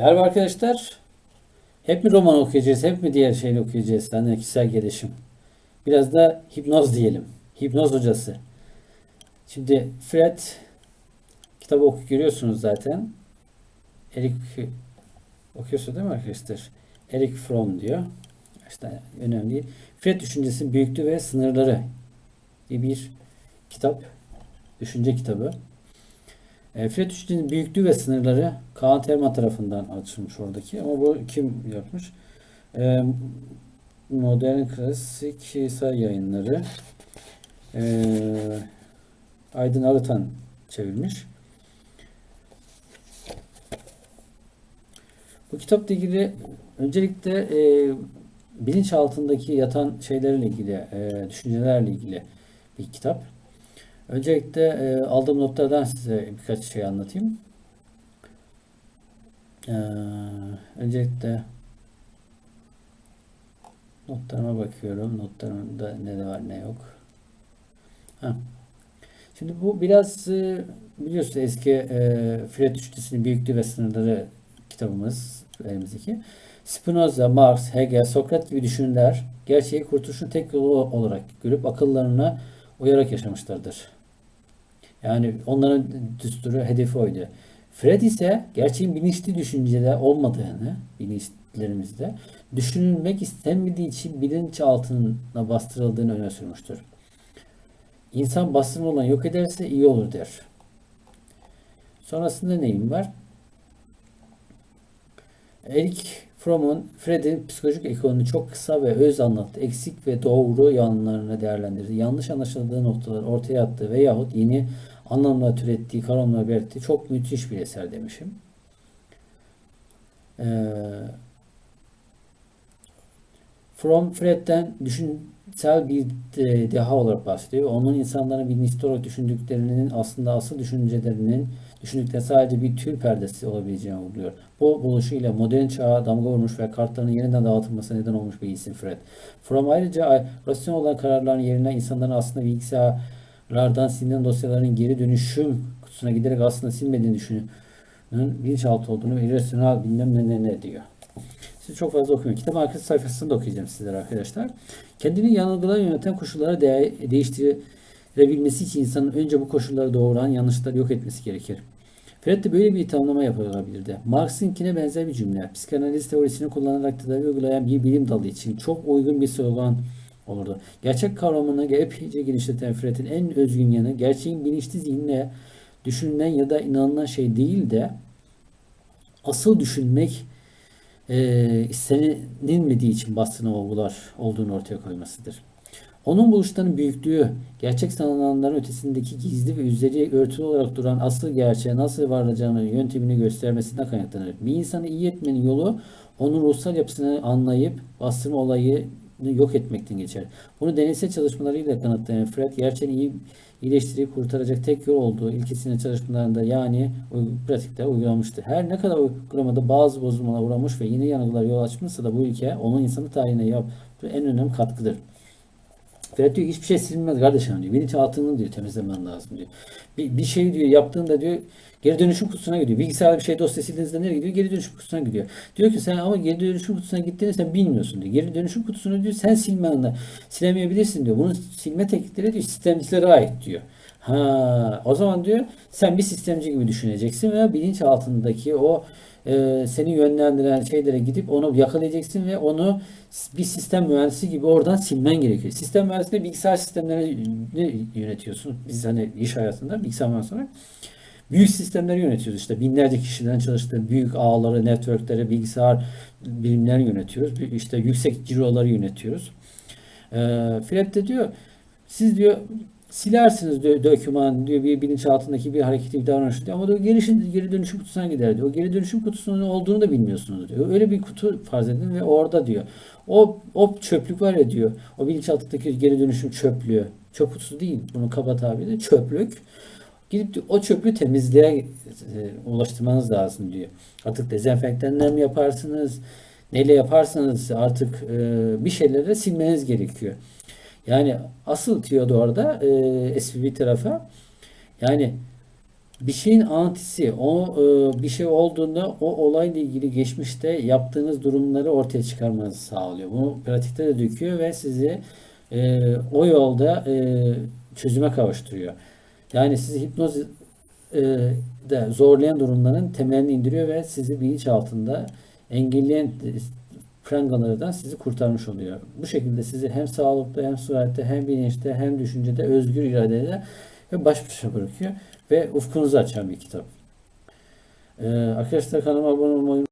Merhaba arkadaşlar. Hep mi roman okuyacağız, hep mi diğer şeyleri okuyacağız? Hani kişisel gelişim. Biraz da hipnoz diyelim. Hipnoz hocası. Şimdi Fred kitabı oku görüyorsunuz zaten. Eric okuyorsun değil mi arkadaşlar? Eric Fromm diyor. İşte önemli. Fred düşüncesi büyüklüğü ve sınırları diye bir kitap. Düşünce kitabı. E, Fred üçgenin büyüklüğü ve sınırları Kaan Terman tarafından açılmış oradaki. Ama bu kim yapmış? E, Modern Klasik Sayı Yayınları e, Aydın Arıtan çevirmiş. Bu kitapla ilgili öncelikle e, bilinç altındaki yatan şeylerle ilgili, e, düşüncelerle ilgili bir kitap. Öncelikle e, aldığım notlardan size birkaç şey anlatayım. E, öncelikle notlarıma bakıyorum. Notlarımda ne de var ne yok. Ha. Şimdi bu biraz e, biliyorsunuz eski e, Fred üçlüsünün büyüklüğü ve sınırları kitabımız elimizdeki. Spinoza, Marx, Hegel, Sokrat gibi düşünürler gerçeği kurtuluşun tek yolu olarak görüp akıllarına uyarak yaşamışlardır. Yani onların düsturu, hedefi oydu. Fred ise gerçeğin bilinçli düşüncede olmadığını, bilinçlerimizde düşünülmek istenmediği için bilinç altına bastırıldığını öne sürmüştür. İnsan bastırma olan yok ederse iyi olur der. Sonrasında neyim var? Eric Fromm'un Fred'in psikolojik ekolünü çok kısa ve öz anlattı. Eksik ve doğru yanlarını değerlendirdi. Yanlış anlaşıldığı noktaları ortaya attı veyahut yeni anlamlar türettiği, kavramlar belirtti. Çok müthiş bir eser demişim. Ee, From Fred'den düşünsel bir de, deha olarak bahsediyor. Onun insanların bilinçli olarak düşündüklerinin aslında asıl düşüncelerinin düşündükleri sadece bir tür perdesi olabileceğini vurguluyor. Bu buluşuyla modern çağa damga vurmuş ve kartların yeniden dağıtılmasına neden olmuş bir isim Fred. From ayrıca rasyonel olan kararların yerine insanların aslında bilgisayarlardan silinen dosyaların geri dönüşüm kutusuna giderek aslında silmediğini düşünün bilinçaltı olduğunu ve irrasyonel bilmem ne ne diyor. Siz çok fazla okuyun. Kitap arkası sayfasını okuyacağım sizlere arkadaşlar. Kendini yanılgılara yöneten koşullara de değiştirebilmesi için insanın önce bu koşulları doğuran yanlışları yok etmesi gerekir. Fred de böyle bir tanımlama yapılabilirdi. Marx'ınkine benzer bir cümle. Psikanaliz teorisini kullanarak tedavi uygulayan bir bilim dalı için çok uygun bir slogan olurdu. Gerçek kavramını epeyce genişleten Fred'in en özgün yanı gerçeğin bilinçli zihinle düşünülen ya da inanılan şey değil de asıl düşünmek e, istenilmediği için bastırma olgular olduğunu ortaya koymasıdır. Onun buluşlarının büyüklüğü, gerçek sanılanların ötesindeki gizli ve üzeri örtülü olarak duran asıl gerçeğe nasıl varacağını yöntemini göstermesinden kaynaklanır. Bir insanı iyi etmenin yolu onun ruhsal yapısını anlayıp bastırma olayı yok etmekten geçer. Bunu deneysel çalışmalarıyla kanıtlayan Fred gerçeğini iyi iyileştirip kurtaracak tek yol olduğu ilkesinin çalışmalarında yani pratikte uygulamıştır. Her ne kadar uygulamada bazı bozulmalara uğramış ve yeni yanılgılar yol açmışsa da bu ülke onun insanı tarihine yaptığı en önemli katkıdır. Fred diyor hiçbir şey silinmez kardeşim diyor. Bilinçaltını diyor temizlemen lazım diyor. Bir, bir şey diyor yaptığında diyor geri dönüşüm kutusuna gidiyor. Bilgisayarda bir şey dosya sildiğinizde nereye gidiyor? Geri dönüşüm kutusuna gidiyor. Diyor ki sen ama geri dönüşüm kutusuna gittiğini sen bilmiyorsun diyor. Geri dönüşüm kutusunu diyor sen silmen silemeyebilirsin diyor. Bunun silme teknikleri diyor sistemcilere ait diyor. Ha, o zaman diyor sen bir sistemci gibi düşüneceksin ve bilinç altındaki o e, seni yönlendiren şeylere gidip onu yakalayacaksın ve onu bir sistem mühendisi gibi oradan silmen gerekiyor. Sistem mühendisliğinde bilgisayar sistemlerini yönetiyorsun. Biz hani iş hayatında bilgisayar mühendisi büyük sistemleri yönetiyoruz. İşte binlerce kişiden çalıştığı büyük ağları, networkleri, bilgisayar bilimlerini yönetiyoruz. İşte yüksek ciroları yönetiyoruz. E, Fred de diyor siz diyor silersiniz diyor döküman diyor bir bilinçaltındaki bir hareketi bir davranış diyor ama diyor geri, geri dönüşüm kutusuna gider diyor. O geri dönüşüm kutusunun olduğunu da bilmiyorsunuz diyor. Öyle bir kutu farz edin ve orada diyor. O, o çöplük var ya diyor. O bilinçaltındaki geri dönüşüm çöplüğü. Çöp kutusu değil. Bunun kaba tabiri çöplük. Gidip o çöplüğü temizliğe e, ulaştırmanız lazım diyor. Artık dezenfektanla mı yaparsınız? Neyle yaparsanız artık e, bir şeyleri silmeniz gerekiyor. Yani asıl Theodore'da e, SVB tarafa yani bir şeyin antisi, o e, bir şey olduğunda o olayla ilgili geçmişte yaptığınız durumları ortaya çıkarmanızı sağlıyor. Bunu pratikte de döküyor ve sizi e, o yolda e, çözüme kavuşturuyor. Yani sizi hipnoz e, de zorlayan durumların temelini indiriyor ve sizi bilinç altında engelleyen e, prangalardan sizi kurtarmış oluyor. Bu şekilde sizi hem sağlıkta hem sıhhatte hem bilinçte hem düşüncede özgür iradeyle ve baş başa bırakıyor ve ufkunuzu açan bir kitap. Ee, arkadaşlar kanalıma abone olmayı